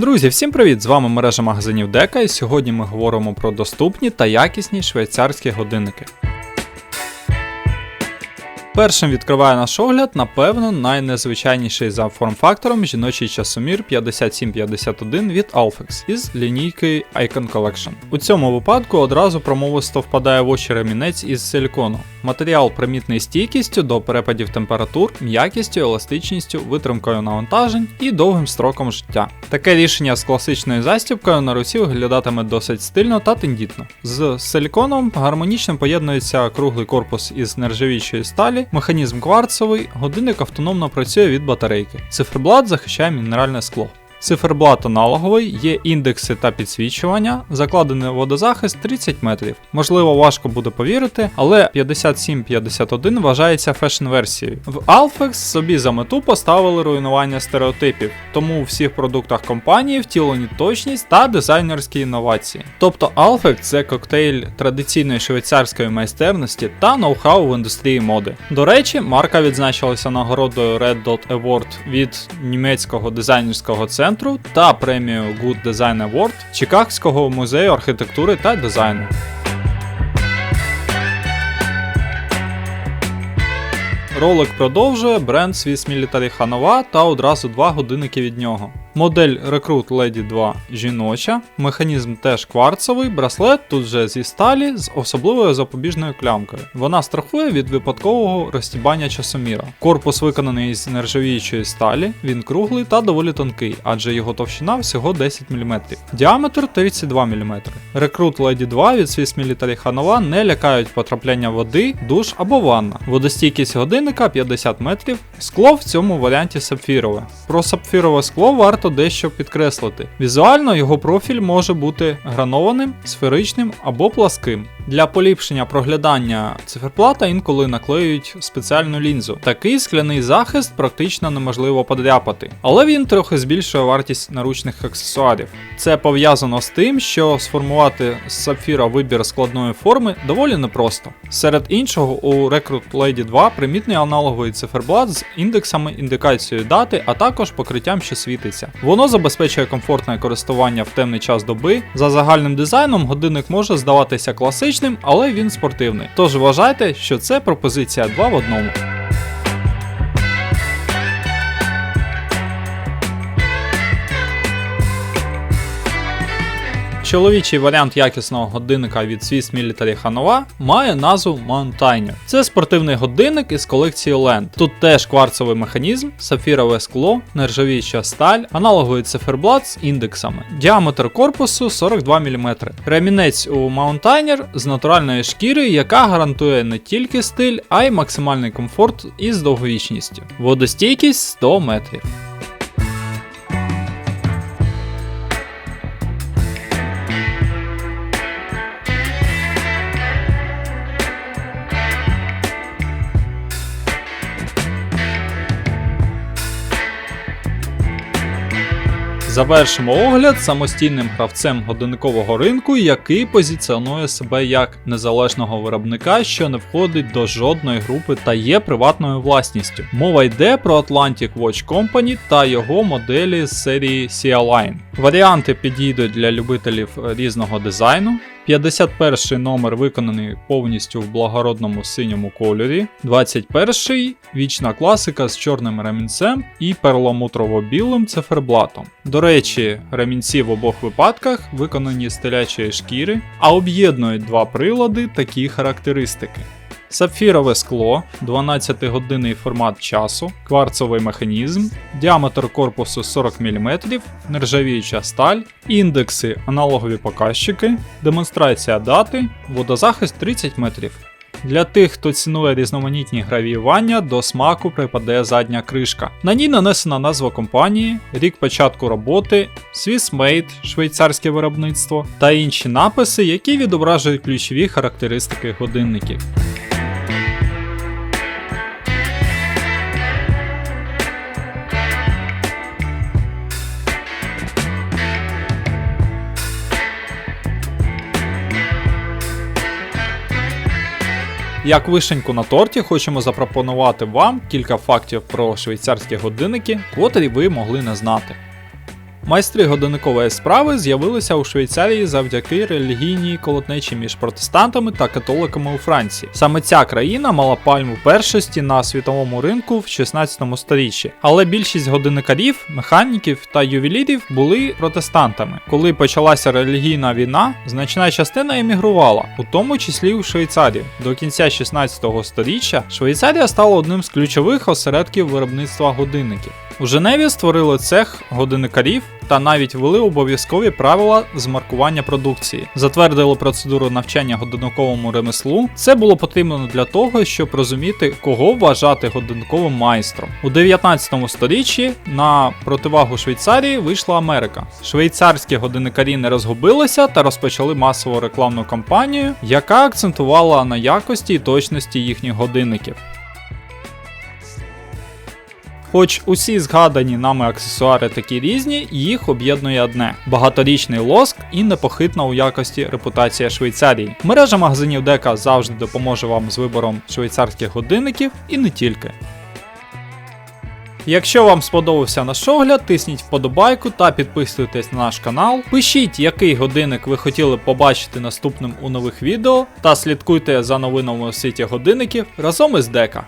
Друзі, всім привіт! З вами мережа магазинів Дека, і сьогодні ми говоримо про доступні та якісні швейцарські годинники. Першим відкриває наш огляд, напевно, найнезвичайніший за форм-фактором жіночий часомір 5751 від Alphex із лінійки Icon Collection. У цьому випадку одразу промовисто впадає в очі ремінець із силікону. Матеріал примітний стійкістю до перепадів температур, м'якістю, еластичністю, витримкою навантажень і довгим строком життя. Таке рішення з класичною застібкою на руці виглядатиме досить стильно та тендітно. З силіконом гармонічно поєднується круглий корпус із нержавіючої сталі, механізм кварцовий, годинник автономно працює від батарейки. Циферблат захищає мінеральне скло. Циферблат аналоговий, є індекси та підсвічування, закладений водозахист 30 метрів. Можливо, важко буде повірити, але 5751 вважається фешн-версією. В Alphex собі за мету поставили руйнування стереотипів, тому у всіх продуктах компанії втілені точність та дизайнерські інновації. Тобто Alphex це коктейль традиційної швейцарської майстерності та ноу-хау в індустрії моди. До речі, марка відзначилася нагородою Red Dot Award від німецького дизайнерського центру та премію Good Design Award Чикагського музею архітектури та дизайну. Ролик продовжує бренд Swiss Military Hanova та одразу два годинники від нього. Модель Recruit Lady 2 жіноча, механізм теж кварцовий, браслет тут же зі сталі з особливою запобіжною клямкою. Вона страхує від випадкового розтібання часоміра. Корпус виконаний з нержавіючої сталі, він круглий та доволі тонкий, адже його товщина всього 10 мм. Діаметр 32 мм. Recruit Lady 2 від Swiss Military Hanova не лякають потрапляння води, душ або ванна. Водостійкість годинника 50 метрів. Скло в цьому варіанті сапфірове. Про сапфірове скло варто дещо підкреслити. Візуально його профіль може бути гранованим, сферичним або пласким. Для поліпшення проглядання циферплата інколи наклеюють спеціальну лінзу. Такий скляний захист практично неможливо подряпати, але він трохи збільшує вартість наручних аксесуарів. Це пов'язано з тим, що сформувати з сапфіра вибір складної форми доволі непросто. Серед іншого, у Recruit Lady 2 примітний аналоговий циферблат з індексами індикацією дати, а також покриттям, що світиться. Воно забезпечує комфортне користування в темний час доби. За загальним дизайном годинник може здаватися класичним, але він спортивний. Тож вважайте, що це пропозиція 2 в одному. Чоловічий варіант якісного годинника від Swiss Military Hanova має назву Mountaineer. Це спортивний годинник із колекції Land. Тут теж кварцовий механізм, сапфірове скло, нержавіюча сталь, аналоговий циферблат з індексами. Діаметр корпусу 42 мм. Ремінець у Mountaineer з натуральної шкіри, яка гарантує не тільки стиль, а й максимальний комфорт із довговічністю. Водостійкість 100 метрів. Завершимо огляд самостійним гравцем годинникового ринку, який позиціонує себе як незалежного виробника, що не входить до жодної групи та є приватною власністю. Мова йде про Atlantic Watch Company та його моделі з серії C-Align. Варіанти підійдуть для любителів різного дизайну. 51-й номер виконаний повністю в благородному синьому кольорі. 21-й вічна класика з чорним ремінцем і перламутрово-білим циферблатом. До речі, ремінці в обох випадках виконані з телячої шкіри, а об'єднують два прилади такі характеристики. Сапфірове скло, 12-годинний формат часу, кварцовий механізм, діаметр корпусу 40 мм, нержавіюча сталь, індекси, аналогові показчики, демонстрація дати, водозахист 30 метрів. Для тих, хто цінує різноманітні гравіювання, до смаку припаде задня кришка. На ній нанесена назва компанії, рік початку роботи, Swiss Made, швейцарське виробництво та інші написи, які відображують ключові характеристики годинників. Як вишеньку на торті, хочемо запропонувати вам кілька фактів про швейцарські годинники, котрі ви могли не знати. Майстри годинникової справи з'явилися у Швейцарії завдяки релігійній колотнечі між протестантами та католиками у Франції. Саме ця країна мала пальму першості на світовому ринку в 16 сторіччі, але більшість годинникарів, механіків та ювелірів були протестантами. Коли почалася релігійна війна, значна частина емігрувала, у тому числі у Швейцарію. До кінця 16 сторіччя Швейцарія стала одним з ключових осередків виробництва годинників. У Женеві створили цех годинникарів та навіть ввели обов'язкові правила з маркування продукції, затвердили процедуру навчання годинниковому ремеслу. Це було потрібно для того, щоб розуміти, кого вважати годинниковим майстром. У 19 сторіччі на противагу Швейцарії вийшла Америка. Швейцарські годинникарі не розгубилися та розпочали масову рекламну кампанію, яка акцентувала на якості і точності їхніх годинників. Хоч усі згадані нами аксесуари такі різні, їх об'єднує одне: багаторічний лоск і непохитна у якості репутація Швейцарії. Мережа магазинів Дека завжди допоможе вам з вибором швейцарських годинників і не тільки. Якщо вам сподобався наш огляд, тисніть вподобайку та підписуйтесь на наш канал. Пишіть, який годинник ви хотіли побачити наступним у нових відео, та слідкуйте за новинами у світі годинників разом із Дека.